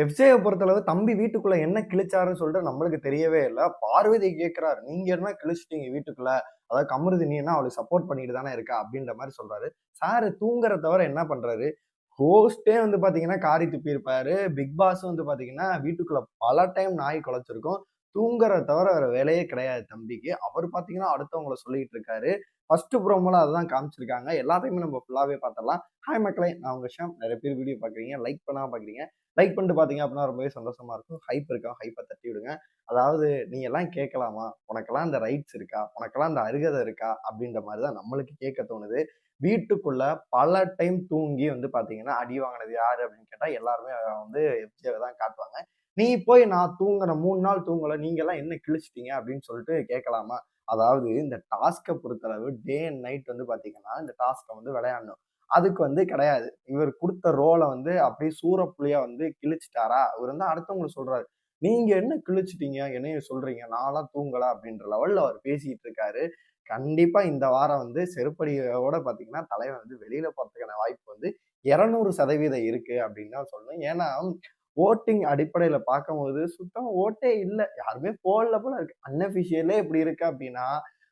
எஃப்ஜேயை பொறுத்தளவு தம்பி வீட்டுக்குள்ள என்ன கிழிச்சாருன்னு சொல்லிட்டு நம்மளுக்கு தெரியவே இல்லை. பார்வதி கேட்கிறாரு நீங்க என்ன கிழிச்சிட்டீங்க வீட்டுக்குள்ள? அதாவது கமருதி நீ என்ன அவளுக்கு சப்போர்ட் பண்ணிட்டு தானே இருக்கா? அப்படின்ற மாதிரி சொல்றாரு. சாரு தூங்குற தவிர என்ன பண்றாரு? ஹோஸ்டே வந்து பாத்தீங்கன்னா காரி துப்பி இருப்பாரு பிக் பாஸ் வந்து பாத்தீங்கன்னா வீட்டுக்குள்ள பல டைம் நாய் குலைச்சிருக்கும். தூங்குற தவிர வேற வேலையே கிடையாது தம்பிக்கு. அவர் பாத்தீங்கன்னா அடுத்தவங்கள சொல்லிட்டு இருக்காரு. ஃபர்ஸ்ட் ப்ரோமோல அதுதான் காமிச்சிருக்காங்க. எல்லாத்தையுமே நம்ம ஃபுல்லாவே பார்த்தலாம் ஹாய் மக்களை நான் உங்க ஷாம். நிறைய பேர் வீடியோ பாக்குறீங்க லைக் பண்ணாம பாக்குறீங்க லைக் பண்ணிட்டு பார்த்தீங்க அப்படின்னா ரொம்பவே சந்தோஷமா இருக்கும். ஹைப் இருக்கா? ஹைப்பை தட்டி விடுங்க. அதாவது நீ எல்லாம் கேட்கலாமா உனக்கெல்லாம் அந்த ரைட்ஸ் இருக்கா? உனக்கெல்லாம் அந்த அருகதை இருக்கா? அப்படின்ற மாதிரி தான் நம்மளுக்கு கேட்க தோணுது. வீட்டுக்குள்ள பல டைம் தூங்கி வந்து பாத்தீங்கன்னா அடி வாங்கினது யாரு அப்படின்னு கேட்டா எல்லாருமே வந்து எஃப்ஜியை தான் காட்டுவாங்க. நீ போய் நான் தூங்குற மூணு நாள் தூங்கல நீங்க எல்லாம் என்ன கிழிச்சிட்டீங்க? அப்படின்னு சொல்லிட்டு கேட்கலாமா அதாவது இந்த டாஸ்கை பொறுத்தளவு டே அண்ட் நைட் வந்து பாத்தீங்கன்னா இந்த டாஸ்கை வந்து விளையாடணும். அதுக்கு வந்து கிடையாது. இவர் கொடுத்த ரோலை வந்து அப்படியே சூறப்புலியா வந்து கிழிச்சிட்டாரா? அவர் வந்து அடுத்தவங்களை சொல்றாரு. நீங்க என்ன கிழிச்சிட்டீங்க? என்னைய சொல்றீங்க? நான்லாம் தூங்கல அப்படின்ற லெவல்ல அவர் பேசிட்டு இருக்காரு. கண்டிப்பா இந்த வாரம் வந்து செருப்படியோட பாத்தீங்கன்னா தலைவன் வந்து வெளியில போறதுக்கான வாய்ப்பு வந்து இருநூறு சதவீதம் இருக்கு அப்படின்னு தான் சொல்லணும். ஏன்னா ஓட்டிங் அடிப்படையில பார்க்கும்போது சுத்தம் ஓட்டே இல்லை. யாருமே போடல போல இருக்கு. அன்அபிஷியலே இப்படி இருக்கு அப்படின்னா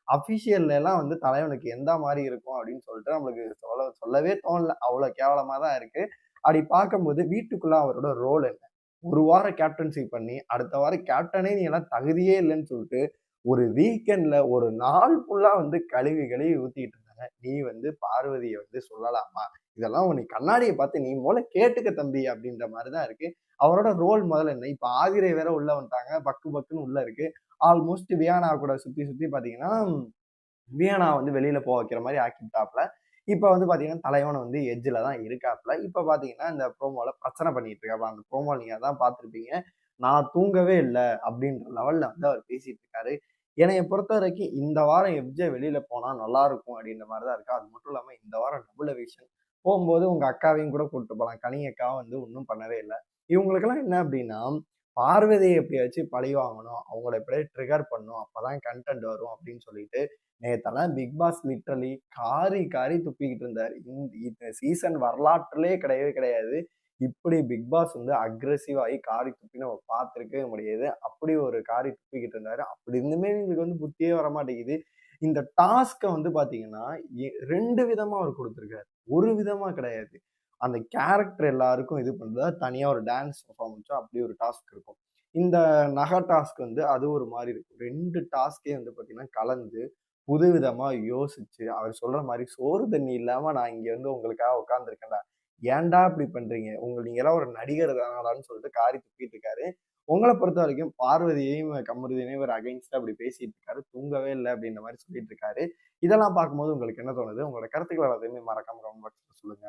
அபிஷியல்ல எல்லாம் வந்து தலைவனுக்கு எந்த மாதிரி இருக்கும் அப்படின்னு சொல்லிட்டு நம்மளுக்கு சொல்ல சொல்லவே தோணல. அவ்வளோ கேவலமாக தான் இருக்கு. அப்படி பார்க்கும்போது வீட்டுக்குள்ள அவரோட ரோல் என்ன? ஒரு வாரம் கேப்டன்சி பண்ணி அடுத்த வாரம் கேப்டனே நீ எல்லாம் தகுதியே இல்லைன்னு சொல்லிட்டு ஒரு வீக்கெண்ட்ல ஒரு நாள் ஃபுல்லா வந்து கழுவி கழுவி ஊத்திட்டு சொல்றாங்க. நீ வந்து பார்வதியை வந்து சொல்லலாமா? இதெல்லாம் உன்னை கண்ணாடியை பார்த்து நீ மூல கேட்டுக்க தம்பி அப்படின்ற மாதிரிதான் இருக்கு. அவரோட ரோல் முதல்ல என்ன? இப்ப ஆதிரை வேற உள்ள வந்துட்டாங்க. பக்கு பக்குன்னு உள்ள இருக்கு. ஆல்மோஸ்ட் வியானா கூட சுத்தி சுத்தி பாத்தீங்கன்னா வியானா வந்து வெளியில போக வைக்கிற மாதிரி ஆக்கிட்டாப்ல. இப்ப வந்து பாத்தீங்கன்னா தலைவன் வந்து எஜ்ஜில் தான் இருக்காப்ல. இப்ப பாத்தீங்கன்னா இந்த ப்ரோமோல பிரச்சனை பண்ணிட்டு இருக்காப்ல. அந்த ப்ரோமோ நீங்க தான் பார்த்துருப்பீங்க. நான் தூங்கவே இல்லை அப்படின்ற லெவல்ல வந்து அவர் பேசிட்டு இருக்காரு. என்னைய பொறுத்த வரைக்கும் இந்த வாரம் எப்ஜே வெளியில போனா நல்லா இருக்கும் அப்படின்ற மாதிரி தான் இருக்கு. அது மட்டும் இல்லாம இந்த வாரம் டபுள் விஷன் போகும்போது உங்க அக்காவையும் கூட கூப்பிட்டு போகலாம் கனி அக்காவை வந்து ஒன்றும் பண்ணவே இல்லை. இவங்களுக்கெல்லாம் என்ன அப்படின்னா பார்வதியை எப்படியாச்சும் பழி வாங்கணும். அவங்கள எப்படியே ட்ரிகர் பண்ணும் அப்பதான் கண்டென்ட் வரும் அப்படின்னு சொல்லிட்டு நேத்தெல்லாம் பிக் பாஸ் லிட்ரலி காரி காரி துப்பிக்கிட்டு இருந்தார். இந்த சீசன் வரலாற்றுலேயே கிடையவே கிடையாது. இப்படி பிக் பாஸ் வந்து அக்ரெசிவாகி காரி துப்பி நம்ம பார்த்துருக்கவே முடியாது. அப்படி ஒரு காரி துப்பிக்கிட்டு இருந்தாரு. அப்படி இருந்துமே எங்களுக்கு வந்து புத்தியே வர மாட்டேங்குது இந்த டாஸ்க்கை வந்து பார்த்தீங்கன்னா ரெண்டு விதமாக அவர் கொடுத்துருக்காரு. ஒரு விதமாக கிடையாது. அந்த கேரக்டர் எல்லாருக்கும் இது பண்ணுறதா தனியாக ஒரு டான்ஸ் பர்ஃபார்மன்ஸோ அப்படி ஒரு டாஸ்க் இருக்கும். இந்த நகை டாஸ்க் வந்து அது ஒரு மாதிரி இருக்கும். ரெண்டு டாஸ்கே வந்து பார்த்தீங்கன்னா கலந்து புதுவிதமாக யோசிச்சு அவர் சொல்ற மாதிரி சோறு தண்ணி இல்லாமல் நான் இங்கே வந்து உங்களுக்காக உட்காந்துருக்கேன்டா ஏன்டா இப்படி பண்றீங்க? உங்க நீங்க எல்லாம் ஒரு நடிகர் தானாடான்னு சொல்லிட்டு காரி துப்பிட்டு இருக்காரு. உங்களை பொறுத்த வரைக்கும் பார்வதியையும் கமருதியையும் ஒரு அகைன்ஸ்டா அப்படி பேசிட்டு இருக்காரு. தூங்கவே இல்லை அப்படின்ற மாதிரி சொல்லிட்டு இருக்காரு. இதெல்லாம் பார்க்கும்போது உங்களுக்கு என்ன தோணுது? உங்களோட கருத்துக்களை எல்லாத்தையுமே மறக்காம கமெண்ட் பாக்ஸ்ல சொல்லுங்க.